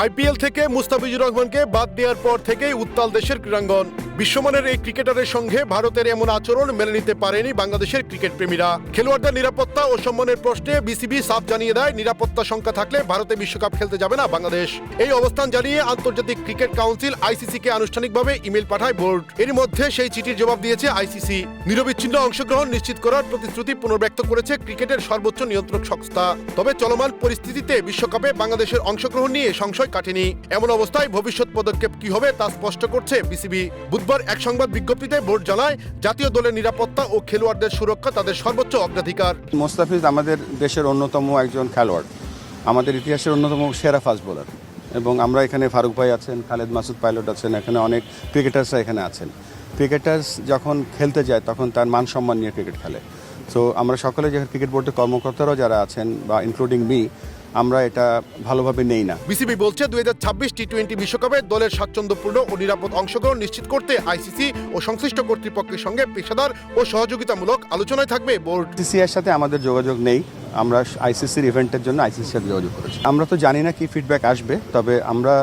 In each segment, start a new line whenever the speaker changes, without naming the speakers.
IPL থেকে মুস্তাফিজুর রহমানকে বাদ দেওয়ার পর থেকেই উত্তাল দেশের ক্রীড়াঙ্গন। বিশ্বমানের এই ক্রিকেটারের সঙ্গে ভারতের এমন আচরণ মেনে নিতে পারেনি বাংলাদেশের ক্রিকেট প্রেমীরা। খেলোয়াড়দের নিরাপত্তা ও সম্মানের প্রশ্নে বিসিবি সাফ জানিয়ে দেয়, নিরাপত্তা সংখ্যা থাকলে ভারতে বিশ্বকাপ খেলতে যাবে না বাংলাদেশ। এই অবস্থান জানিয়ে আন্তর্জাতিক ক্রিকেট কাউন্সিল আইসিসি কে আনুষ্ঠানিকভাবে ইমেল পাঠায় বোর্ড। এর মধ্যে সেই চিঠির জবাব দিয়েছে আইসিসি। নিরবিচ্ছিন্ন অংশগ্রহণ নিশ্চিত করার প্রতিশ্রুতি পুনর্ব্যক্ত করেছে ক্রিকেটের সর্বোচ্চ নিয়ন্ত্রক সংস্থা। তবে চলমান পরিস্থিতিতে বিশ্বকাপে বাংলাদেশের অংশগ্রহণ নিয়ে সংশয় কাটেনি। এমন অবস্থায় ভবিষ্যৎ পদক্ষেপ কি হবে তা স্পষ্ট করছে বিসিবি। বুধবার এক সংবাদ বিজ্ঞপ্তিতে বোর্ড জানায়, জাতীয় দলের নিরাপত্তা ও খেলোয়াড়দের সুরক্ষা তাদের সর্বোচ্চ অগ্রাধিকার।
মোস্তাফিজ আমাদের দেশের অন্যতম একজন খেলোয়াড়, আমাদের ইতিহাসের অন্যতম সেরা ফাস্ট বোলার এবং আমরা এখানে ফারুক ভাই আছেন, খালেদ মাসুদ পাইলট আছেন, এখানে অনেক ক্রিকেটার্সরা এখানে আছেন। ক্রিকেটার্স যখন খেলতে যায় তখন তার মান সম্মান নিয়ে ক্রিকেট খেলে। সো আমরা সকলে যে ক্রিকেট বোর্ডের কর্মকর্তারাও যারা আছেন বা ইনক্লুডিং মি আমরা এটা ভালোভাবে নেই না।
বিসিবি বলছে দুই হাজার ছাব্বিশ টি টোয়েন্টি বিশ্বকাপে দলের স্বাচ্ছন্দ্যপূর্ণ ও নিরাপদ অংশগ্রহণ নিশ্চিত করতে আইসিসি ও সংশ্লিষ্ট কর্তৃপক্ষের সঙ্গে পেশাদার ও সহযোগিতামূলক আলোচনায় থাকবে বোর্ড।
সিসিআর সাথে আমাদের যোগাযোগ নেই। আমরা আইসিসির ইভেন্টের জন্য আইসিসির সাথে যোগাযোগ করেছি। আমরা তো জানি না কি ফিডব্যাক আসবে তবে আমরা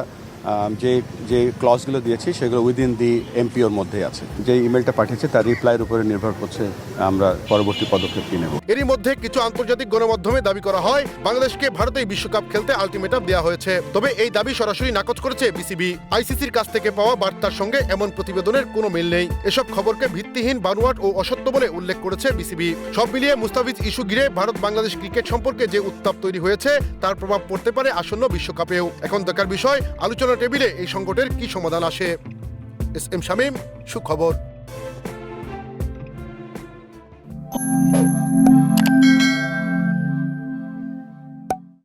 যে যে ক্লজগুলো দিয়েছি, সেগুলো উইদিন দি এমপিওর মধ্যেই আছে। যে ইমেলটা পাঠিয়েছে, তার রিপ্লাইয়ের উপরে নির্ভর করছে আমরা পরবর্তী পদক্ষেপ কী নেব।
এরই মধ্যে কিছু আন্তর্জাতিক গণমাধ্যমে দাবি করা হয়, বাংলাদেশকে ভারতেই বিশ্বকাপ খেলতে আলটিমেটাম দেওয়া হয়েছে। তবে এই দাবি সরাসরি নাকচ করেছে বিসিবি আইসিসির কাছ থেকে পাওয়া বার্তার সঙ্গে এমন প্রতিবেদনের কোনো মিল নেই। এসব খবরকে ভিত্তিহীন, বানোয়াট ও অসত্য বলে উল্লেখ করেছে বিসিবি সব মিলিয়ে মুস্তাফিজ ইস্যু ঘিরে ভারত বাংলাদেশ ক্রিকেট সম্পর্কে যে উত্তাপ তৈরি হয়েছে, তার প্রভাব পড়তে পারে আসন্ন বিশ্বকাপেও। এখন দেখার বিষয় আলোচনা টেবিলে এই সংকটের কি সমাধান আসে? এস এম শামীম সুখবর